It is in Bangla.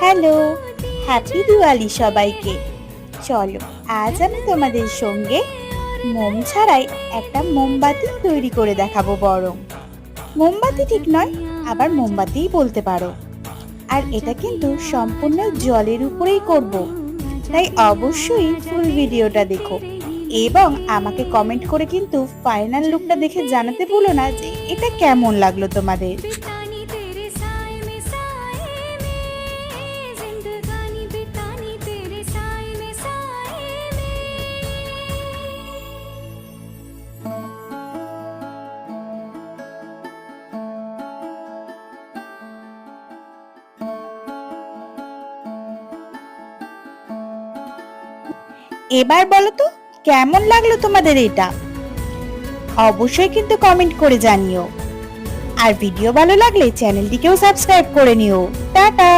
হ্যালো হ্যাপি দিওয়ালি সবাইকে। চলো, আজ আমি তোমাদের সঙ্গে মোম ছাড়াই একটা মোমবাতি তৈরি করে দেখাবো বরং। মোমবাতি ঠিক নয়, আবার মোমবাতিই বলতে পারো। আর এটা কিন্তু সম্পূর্ণ জলের উপরেই করব। তাই অবশ্যই ফুল ভিডিওটা দেখো। এবং আমাকে কমেন্ট করে কিন্তু ফাইনাল লুকটা দেখে জানাতে ভুলো না যে এটা কেমন লাগল তোমাদের। এবার বলো তো, কেমন লাগল তোমাদের এটা? অবশ্যই কিন্তু কমেন্ট করে জানিও। আর ভিডিও ভালো লাগলে চ্যানেলটিকেও সাবস্ক্রাইব করে নিও। টাটা!